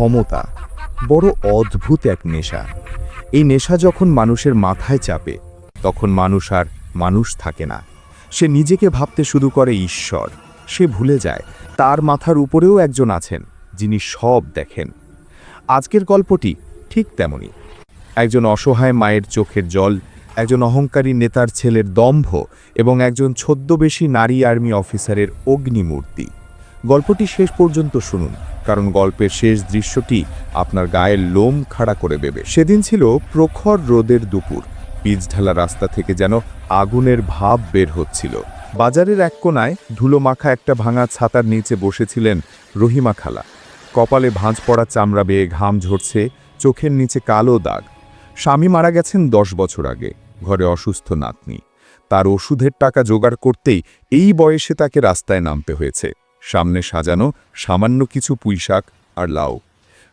ক্ষমতা, বড় অদ্ভুত এক নেশা। এই নেশা যখন মানুষের মাথায় চাপে, তখন মানুষ আর মানুষ থাকে না। সে নিজেকে ভাবতে শুরু করে ঈশ্বর। সে ভুলে যায়, তার মাথার উপরেও একজন আছেন, যিনি সব দেখেন। আজকের গল্পটি ঠিক তেমনই। একজন অসহায় মায়ের চোখের জল, একজন অহংকারী নেতার ছেলের দম্ভ এবং একজন ছদ্মবেশী নারী আর্মি অফিসারের অগ্নিমূর্তি। গল্পটি শেষ পর্যন্ত শুনুন, কারণ গল্পের শেষ দৃশ্যটি আপনার গায়ের লোম খাড়া করে দেবে। সেদিন ছিল প্রখর রোদের দুপুর। পিচ ঢালা রাস্তা থেকে যেন আগুনের ভাব বের হচ্ছিল। বাজারের এক কোনায় ধুলো মাখা একটা ভাঙা ছাতার নিচে বসেছিলেন রহিমা খালা। কপালে ভাঁজ পড়া চামড়া বেয়ে ঘাম ঝরছে, চোখের নিচে কালো দাগ। স্বামী মারা গেছেন দশ বছর আগে, ঘরে অসুস্থ নাতনি। তার ওষুধের টাকা জোগাড় করতেই এই বয়সে তাকে রাস্তায় নামতে হয়েছে। সামনে সাজানো সামান্য কিছু পুঁইশাক আর লাউ।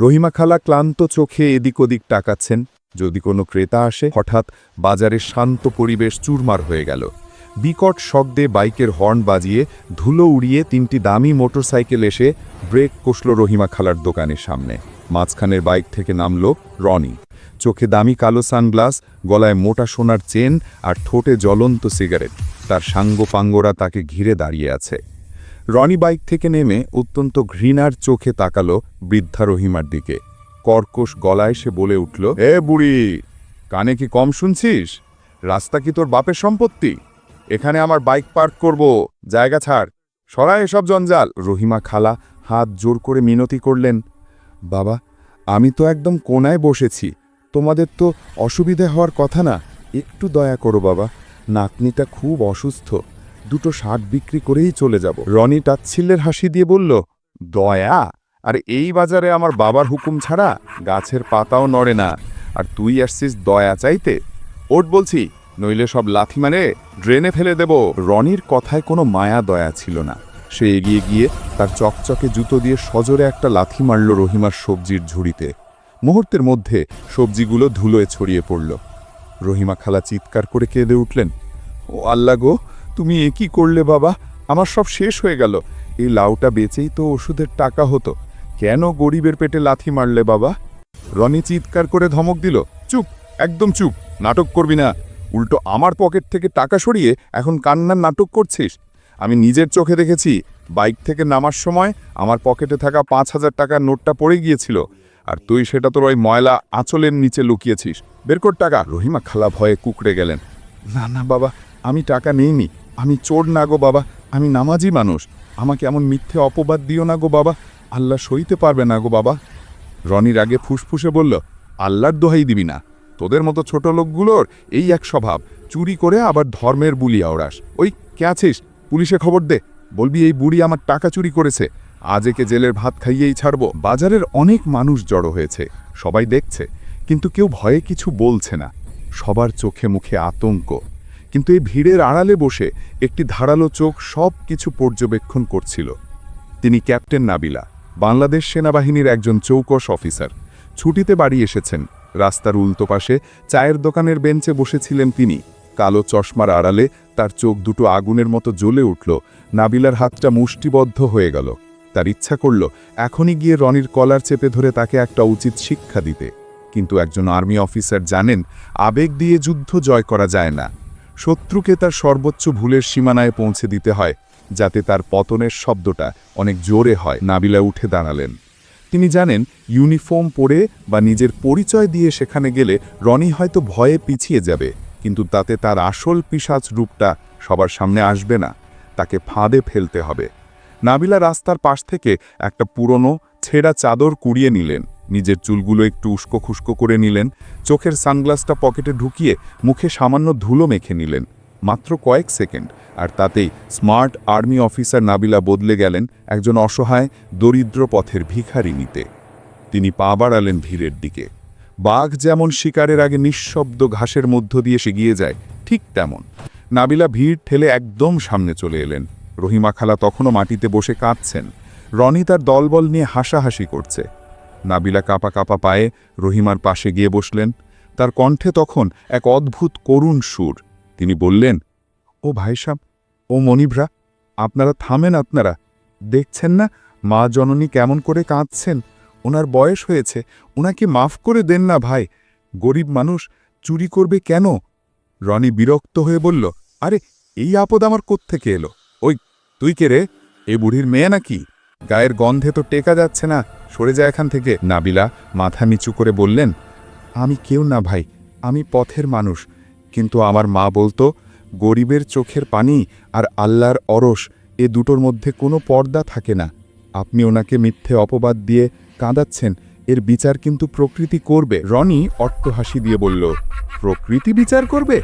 রহিমা খালা ক্লান্ত চোখে এদিক ওদিক টাকাচ্ছেন যদি কোনো ক্রেতা আসে, হঠাৎ বাজারের শান্ত পরিবেশ চুরমার হয়ে গেল। বিকট শব্দে বাইকের হর্ন বাজিয়ে ধুলো উড়িয়ে তিনটি দামি মোটরসাইকেল এসে ব্রেক কষল রহিমা খালার দোকানের সামনে। মাঝখানের বাইক থেকে নামল রনি। চোখে দামি কালো সানগ্লাস, গলায় মোটা সোনার চেন আর ঠোঁটে জ্বলন্ত সিগারেট। তার সাঙ্গপাঙ্গরা তাকে ঘিরে দাঁড়িয়ে আছে। রনি বাইক থেকে নেমে অত্যন্ত ঘৃণার চোখে তাকালো বৃদ্ধা রহিমার দিকে। কর্কশ গলায় সে বলে উঠল, এ বুড়ি, কানে কি কম শুনছিস? রাস্তা কি তোর বাপের সম্পত্তি? এখানে আমার বাইক পার্ক করব, জায়গা ছাড়, সরাই এসব জঞ্জাল। রহিমা খালা হাত জোর করে মিনতি করলেন, বাবা, আমি তো একদম কোনায় বসেছি, তোমাদের তো অসুবিধে হওয়ার কথা না, একটু দয়া করো বাবা, নাতনিটা খুব অসুস্থ। দুটো শার্ট বিক্রি করেই চলে যাব। রনি টাচ্ছিল্যের হাসি দিয়ে বলল, দয়া, আর এই বাজারে আমার বাবার হুকুম ছাড়া গাছের পাতাও নড়ে না। আর তুই আসছিস দয়া চাইতে? ওট বলছি, নইলে সব লাথি মানে ড্রেনে ফেলে দেব রনির কথায় কোনো মায়া দয়া ছিল না। সে এগিয়ে গিয়ে তার চকচকে জুতো দিয়ে সজোরে একটা লাথি মারল রহিমার সবজির ঝুড়িতে। মুহূর্তের মধ্যে সবজিগুলো ধুলোয় ছড়িয়ে পড়ল। রহিমা খালা চিৎকার করে কেঁদে উঠলেন, ও আল্লাহ গো তুমি এ কি করলে বাবা? আমার সব শেষ হয়ে গেল। এই লাউটা বেচেই তো ওষুধের টাকা হতো। কেন গরিবের পেটে লাথি মারলে বাবা? রনি চিৎকার করে ধমক দিল, চুপ, একদম চুপ, নাটক করবি না। উল্টো আমার পকেট থেকে টাকা সরিয়ে এখন কান্নার নাটক করছিস। আমি নিজের চোখে দেখেছি, বাইক থেকে নামার সময় আমার পকেটে থাকা পাঁচ হাজার টাকার নোটটা পড়ে গিয়েছিল। আর তুই সেটা তোর ওই ময়লা আঁচলের নিচে লুকিয়েছিস। বের কর টাকা। রহিমা খালা ভয়ে কুকড়ে গেলেন, না না বাবা, আমি টাকা নেইনি। আমি চোর না গো বাবা, আমি নামাজি মানুষ। আমাকে এমন মিথ্যে অপবাদ দিও না গো বাবা, আল্লাহ সইতে পারবে না গো বাবা। রনির আগে ফুসফুসে বলল, আল্লাহর দোহাই দিবি না। তোদের মতো ছোট লোকগুলোর এই এক স্বভাব। চুরি করে আবার ধর্মের বুলিয়া ওড়াস ওই, কে আছিস? পুলিশে খবর দে। বলবি, এই বুড়ি আমার টাকা চুরি করেছে। আজ একে জেলের ভাত খাইয়েই ছাড়ব। বাজারের অনেক মানুষ জড়ো হয়েছে। সবাই দেখছে। কিন্তু কেউ ভয়ে কিছু বলছে না। সবার চোখে মুখে আতঙ্ক। কিন্তু এই ভিড়ের আড়ালে বসে একটি ধারালো চোখ সব কিছু পর্যবেক্ষণ করছিল। তিনি ক্যাপ্টেন নাবিলা, বাংলাদেশ সেনাবাহিনীর একজন চৌকশ অফিসার। ছুটিতে বাড়ি এসেছেন। রাস্তার উল্টো পাশে চায়ের দোকানের বেঞ্চে বসেছিলেন তিনি। কালো চশমার আড়ালে তার চোখ দুটো আগুনের মতো জ্বলে উঠল। নাবিলার হাতটা মুষ্টিবদ্ধ হয়ে গেল। তার ইচ্ছা করল, এখনই গিয়ে রনির কলার চেপে ধরে তাকে একটা উচিত শিক্ষা দিতে। কিন্তু একজন আর্মি অফিসার জানেন, আবেগ দিয়ে যুদ্ধ জয় করা যায় না। শত্রুকে তার সর্বোচ্চ ভুলের সীমানায় পৌঁছে দিতে হয়, যাতে তার পতনের শব্দটা অনেক জোরে হয়। নাবিলা উঠে দাঁড়ালেন। তিনি জানেন, ইউনিফর্ম পরে বা নিজের পরিচয় দিয়ে সেখানে গেলে রনি হয়তো ভয়ে পিছিয়ে যাবে, কিন্তু তাতে তার আসল পিসাচ রূপটা সবার সামনে আসবে না। তাকে ফাঁদে ফেলতে হবে। নাবিলা রাস্তার পাশ থেকে একটা পুরনো, ছেঁড়া চাদর কুড়িয়ে নিলেন। নিজের চুলগুলো একটু উস্কো খুস্কো করে নিলেন, চোখের সানগ্লাসটা পকেটে ঢুকিয়ে মুখে সামান্য ধুলো মেখে নিলেন। মাত্র কয়েক সেকেন্ড, আর তাতেই স্মার্ট আর্মি অফিসার নাবিলা বদলে গেলেন একজন অসহায়, দরিদ্র পথের ভিখারিনীতে। তিনি পা বাড়ালেন ভিড়ের দিকে। বাঘ যেমন শিকারের আগে নিঃশব্দ ঘাসের মধ্য দিয়ে এগিয়ে যায়, ঠিক তেমন। নাবিলা ভিড় ঠেলে একদম সামনে চলে এলেন। রহিমা খালা তখনও মাটিতে বসে কাঁদছেন। রনি তার দলবল নিয়ে হাসাহাসি করছে। নাবিলা কাপা কাপা পায়ে রহিমার পাশে গিয়ে বসলেন। তার কণ্ঠে তখন এক অদ্ভুত করুণ সুর। তিনি বললেন, ও ভাইসাব ও মনিভরা, আপনারা থামেন আপনারা। দেখছেন না, মা জননী কেমন করে কাঁদছেন। ওনার বয়স হয়েছে, ওনাকে মাফ করে দেন না ভাই। গরিব মানুষ, চুরি করবে কেন? রনি বিরক্ত হয়ে বলল, আরে, এই আপদ আমার কোত্থেকে এলো? ওই, তুই কে রে? এ বুড়ির মেয়ে নাকি? গায়ের গন্ধে তো টেকা যাচ্ছে না। সরে যায় এখান থেকে। নাবিলা মাথা নিচু করে বললেন, আমি কেউ না ভাই, আমি পথের মানুষ। কিন্তু আমার মা বলতো, গরিবের চোখের পানি আর আল্লাহর অরস, এ দুটোর মধ্যে কোনো পর্দা থাকে না। আপনি ওনাকে মিথ্যে অপবাদ দিয়ে কাঁদাচ্ছেন, এর বিচার কিন্তু প্রকৃতি করবে। রনি অট্টহাসি দিয়ে বলল, প্রকৃতি বিচার করবে?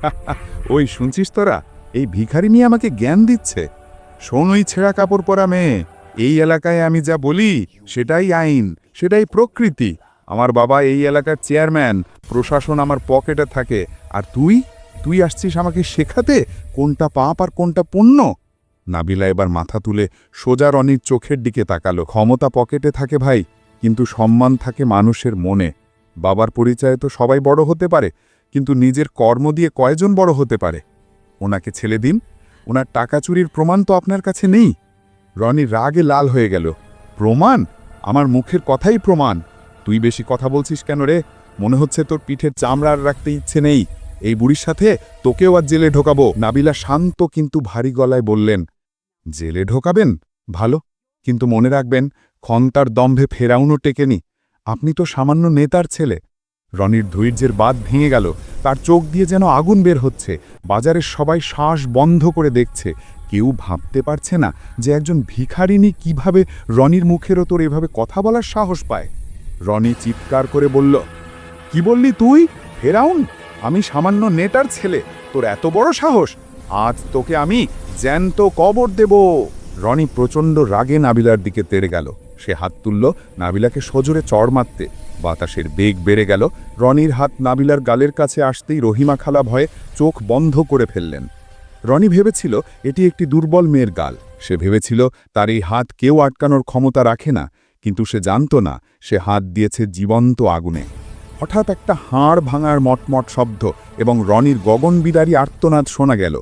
ওই শুনছিস তোরা? এই ভিখারি নিয়ে আমাকে জ্ঞান দিচ্ছে। শোন ওই ছেঁড়া কাপড় পরা মেয়ে। এই এলাকায় আমি যা বলি, সেটাই আইন, সেটাই প্রকৃতি। আমার বাবা এই এলাকার চেয়ারম্যান, প্রশাসন আমার পকেটে থাকে। আর তুই? তুই আসছিস আমাকে শেখাতে? কোনটা পাপ আর কোনটা পুণ্য? নাবিলা এবার মাথা তুলে সোজা রনির চোখের দিকে তাকালো। ক্ষমতা পকেটে থাকে ভাই, কিন্তু সম্মান থাকে মানুষের মনে। বাবার পরিচয়ে তো সবাই বড় হতে পারে, কিন্তু নিজের কর্ম দিয়ে কয়জন বড় হতে পারে? ওনাকে ছেলে দিন। ওনার টাকা চুরির প্রমাণ তো আপনার কাছে নেই। রনি রাগে লাল হয়ে গেল। প্রমাণ? আমার মুখের কথাই প্রমাণ। তুই বেশি কথা বলছিস কেন রে? মনে হচ্ছে তোর পিঠের চামড়া আর রাখতে ইচ্ছে নেই। এই বুড়ির সাথে তোকেও আর জেলে ঢোকাবো। নাবিলা শান্ত কিন্তু ভারী গলায় বললেন, জেলে ঢোকাবেন? ভালো। কিন্তু মনে রাখবেন, ক্ষন্তার দম্ভে ফেরাউনও টেকেনি। আপনি তো সামান্য নেতার ছেলে। রনির ধৈর্যের বাদ ভেঙে গেল। তার চোখ দিয়ে যেন আগুন বের হচ্ছে। বাজারের সবাই শ্বাস বন্ধ করে দেখছে। কেউ ভাবতে পারছে না যে একজন ভিখারিনী কীভাবে রনির মুখের ওতর এভাবে কথা বলার সাহস পায়। রনি চিৎকার করে বলল, কি বললি তুই? ফেরাউন, আমি সামান্য নেটার ছেলে, তোর এত বড় সাহস, আজ তোকে আমি জ্যান্ত কবর দেব। রনি প্রচণ্ড রাগে নাবিলার দিকে তেড়ে গেল। সে হাত তুলল নাবিলাকে সজোরে চড় মারতে। বাতাসের বেগ বেড়ে গেল। রনির হাত নাবিলার গালের কাছে আসতেই রহিমা খালা ভয়ে চোখ বন্ধ করে ফেললেন। রনি ভেবেছিল এটি একটি দুর্বল মেয়ের গাল। সে ভেবেছিল তার এই হাত কেউ আটকানোর ক্ষমতা রাখে না, কিন্তু সে জানত না সে হাত দিয়েছে জীবন্ত আগুনে। হঠাৎ একটা হাড় ভাঙার মটমট শব্দ এবং রনির গগনবিদারী আর্তনাদ শোনা গেল।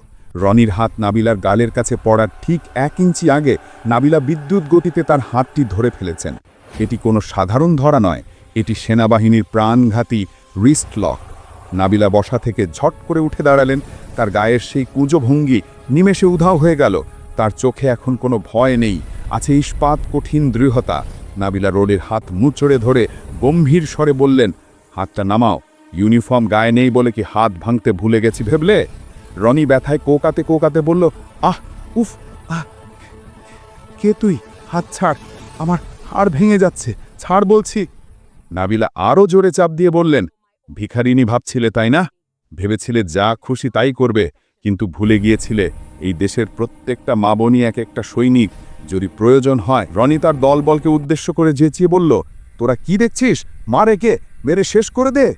রনির হাত নাবিলার গালের কাছে পড়ার ঠিক এক ইঞ্চি আগে নাবিলা বিদ্যুৎ গতিতে তার হাতটি ধরে ফেলেছেন। এটি কোনো সাধারণ ধরা নয়, এটি সেনাবাহিনীর প্রাণঘাতী রিস্ট লক নাবিলা বসা থেকে ঝট করে উঠে দাঁড়ালেন। তার গায়ের সেই কুঁজো ভঙ্গি নিমেষে উধাও হয়ে গেল। তার চোখে এখন কোনো ভয় নেই। আছে ইস্পাত কঠিন দৃঢ়তা। নাবিলা রোডের হাত মুচড়ে ধরে গম্ভীর স্বরে বললেন, হাতটা নামাও। ইউনিফর্ম গায়ে নেই বলে কি হাত ভাঙতে ভুলে গেছি ভেবলে? রনি ব্যথায় কোকাতে কোকাতে বলল, আহ, উফ, আহ, কে তুই? হাত ছাড়। আমার হাড় ভেঙে যাচ্ছে। ছাড় বলছি। নাবিলা আরও জোরে চাপ দিয়ে বললেন ভিখারিনী ভাবছিলে, তাই না? ভেবেছিলে যা খুশি তাই করবে, কিন্তু ভুলে গিয়েছিলে, এই দেশের প্রত্যেকটা মা বোনই এক একটা সৈনিক। যদি প্রয়োজন হয়, রনি তার দলবলকে উদ্দেশ্য করে চেঁচিয়ে বলল, তোরা কি দেখছিস? মার একে মেরে শেষ করে দে।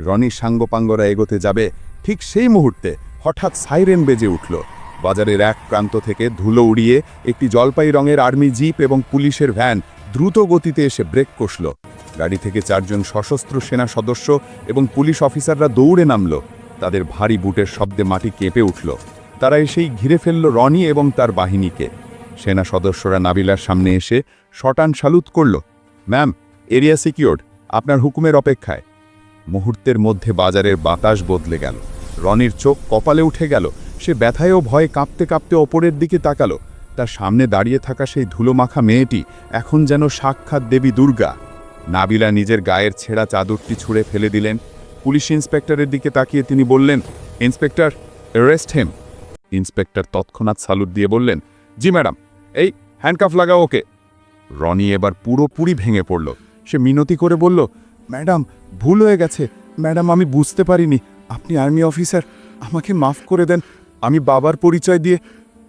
রনি সাঙ্গপাঙ্গরা এগোতে যাবে ঠিক সেই মুহূর্তে, হঠাৎ সাইরেন বেজে উঠল। বাজারের এক প্রান্ত থেকে ধুলো উড়িয়ে একটি জলপাই রঙের আর্মি জিপ এবং পুলিশের ভ্যান দ্রুত গতিতে এসে ব্রেক কষল। গাড়ি থেকে চারজন সশস্ত্র সেনা সদস্য এবং পুলিশ অফিসাররা দৌড়ে নামল। তাদের ভারী বুটের শব্দে মাটি কেঁপে উঠল। তারা এসেই ঘিরে ফেলল রনি এবং তার বাহিনীকে। সেনা সদস্যরা নাবিলার সামনে এসে শটান সালুত করল, ম্যাম, এরিয়া সিকিউরড, আপনার হুকুমের অপেক্ষায়। মুহূর্তের মধ্যে বাজারের বাতাস বদলে গেল। রনির চোখ কপালে উঠে গেল। সে ব্যথায় ও ভয়ে কাঁপতে কাঁপতে ওপরের দিকে তাকালো। তার সামনে দাঁড়িয়ে থাকা সেই ধুলোমাখা মেয়েটি এখন যেন সাক্ষাৎ দেবী দুর্গা। নাবিলা নিজের গায়ের ছেঁড়া চাদরটি ছুঁড়ে ফেলে দিলেন। পুলিশ ইন্সপেক্টরের দিকে তাকিয়ে তিনি বললেন, ইন্সপেক্টর অ্যারেস্ট হেম ইন্সপেক্টর তৎক্ষণাৎ সালুট দিয়ে বললেন, জি ম্যাডাম, এই হ্যান্ডকাফ লাগাও ওকে। রনি এবার পুরোপুরি ভেঙে পড়ল। সে মিনতি করে বলল, ম্যাডাম, ভুল হয়ে গেছে। ম্যাডাম, আমি বুঝতে পারিনি। আপনি আর্মি অফিসার, আমাকে মাফ করে দেন। আমি বাবার পরিচয় দিয়ে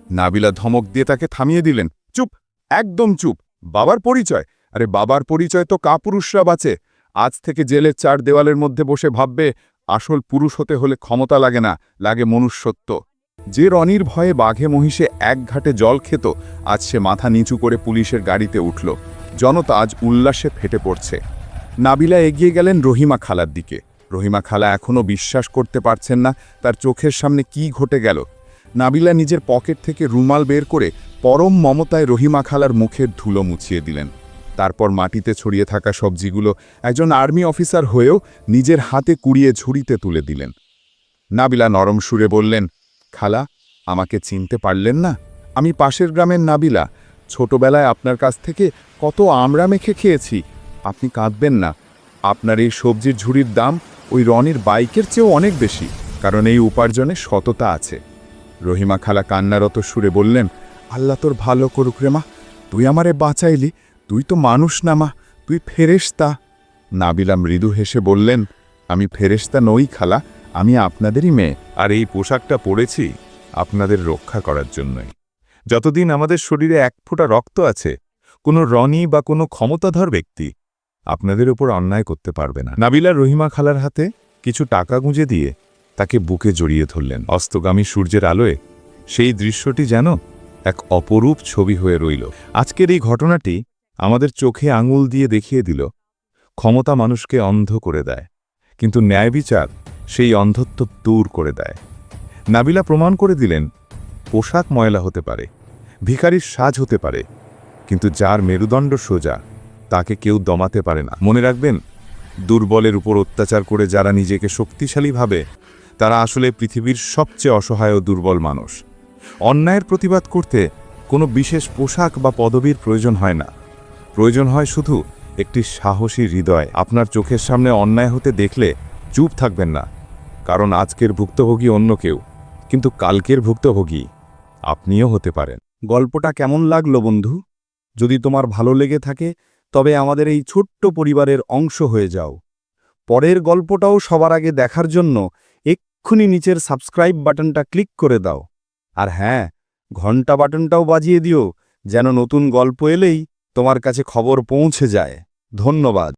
নাবিলা ধমক দিয়ে তাকে থামিয়ে দিলেন। চুপ, একদম চুপ। বাবার পরিচয়? আরে বাবার পরিচয় তো কাপুরুষরা বাঁচে। আজ থেকে জেলের চার দেওয়ালের মধ্যে বসে ভাববে, আসল পুরুষ হতে হলে ক্ষমতা লাগে না, লাগে মনুষ্যত্ব। যে রনির ভয়ে বাঘে মহিষে এক ঘাটে জল খেত, আজ সে মাথা নিচু করে পুলিশের গাড়িতে উঠল। জনতা আজ উল্লাসে ফেটে পড়ছে। নাবিলা এগিয়ে গেলেন রহিমা খালার দিকে। রহিমা খালা এখনও বিশ্বাস করতে পারছেন না তার চোখের সামনে কি ঘটে গেল। নাবিলা নিজের পকেট থেকে রুমাল বের করে পরম মমতায় রহিমা খালার মুখের ধুলো মুছিয়ে দিলেন। তারপর মাটিতে ছড়িয়ে থাকা সবজিগুলো একজন আর্মি অফিসার হয়েও নিজের হাতে কুড়িয়ে ঝুড়িতে তুলে দিলেন। নাবিলা নরম সুরে বললেন, খালা, আমাকে চিনতে পারলেন না? আমি পাশের গ্রামের নাবিলা। ছোটবেলায় আপনার কাছ থেকে কত আমড়া মেখে খেয়েছি। আপনি কাঁদবেন না। আপনার এই সবজির ঝুড়ির দাম ওই রনির বাইকের চেয়েও অনেক বেশি, কারণ এই উপার্জনে সততা আছে। রহিমা খালা কান্নারত সুরে বললেন, আল্লাহ তোর ভালো করুক রে মা, তুই আমারে বাঁচাইলি তুই তো মানুষ না মা, তুই ফেরেশতা। নাবিলা মৃদু হেসে বললেন, আমি ফেরেশতা নই খালা, আমি আপনাদেরই মেয়ে, আর এই পোশাকটা পরেছি আপনাদের রক্ষা করার জন্যই। যতদিন আমাদের শরীরে এক ফোঁটা রক্ত আছে, কোনো রনি বা কোনো ক্ষমতাধর ব্যক্তি আপনাদের উপর অন্যায় করতে পারবে না। নাবিলা রহিমা খালার হাতে কিছু টাকা গুঁজে দিয়ে তাকে বুকে জড়িয়ে ধরলেন। অস্তগামী সূর্যের আলোয় সেই দৃশ্যটি যেন এক অপরূপ ছবি হয়ে রইল। আজকের এই ঘটনাটি আমাদের চোখে আঙুল দিয়ে দেখিয়ে দিল, ক্ষমতা মানুষকে অন্ধ করে দেয়, কিন্তু ন্যায় বিচার সেই অন্ধত্ব দূর করে দেয়। নাবিলা প্রমাণ করে দিলেন, পোশাক ময়লা হতে পারে, ভিখারির সাজ হতে পারে, কিন্তু যার মেরুদণ্ড সোজা, তাকে কেউ দমাতে পারে না। মনে রাখবেন, দুর্বলের উপর অত্যাচার করে যারা নিজেকে শক্তিশালী ভাবে, তারা আসলে পৃথিবীর সবচেয়ে অসহায় ও দুর্বল মানুষ। অন্যায়ের প্রতিবাদ করতে কোনো বিশেষ পোশাক বা পদবীর প্রয়োজন হয় না। প্রয়োজন হয় শুধু একটি সাহসী হৃদয়। আপনার চোখের সামনে অন্যায় হতে দেখলে চুপ থাকবেন না, কারণ আজকের ভুক্তভোগী অন্য কেউ, কিন্তু কালকের ভুক্তভোগী আপনিও হতে পারেন। গল্পটা কেমন লাগল বন্ধু? যদি তোমার ভালো লেগে থাকে, তবে আমাদের এই ছোট্ট পরিবারের অংশ হয়ে যাও। পরের গল্পটাও সবার আগে দেখার জন্য এক্ষুনি নিচের সাবস্ক্রাইব বাটনটা ক্লিক করে দাও। আর হ্যাঁ ঘণ্টা বাটনটাও বাজিয়ে দিও, যেন নতুন গল্প এলেই তোমার কাছে খবর পৌঁছে যায়। ধন্যবাদ।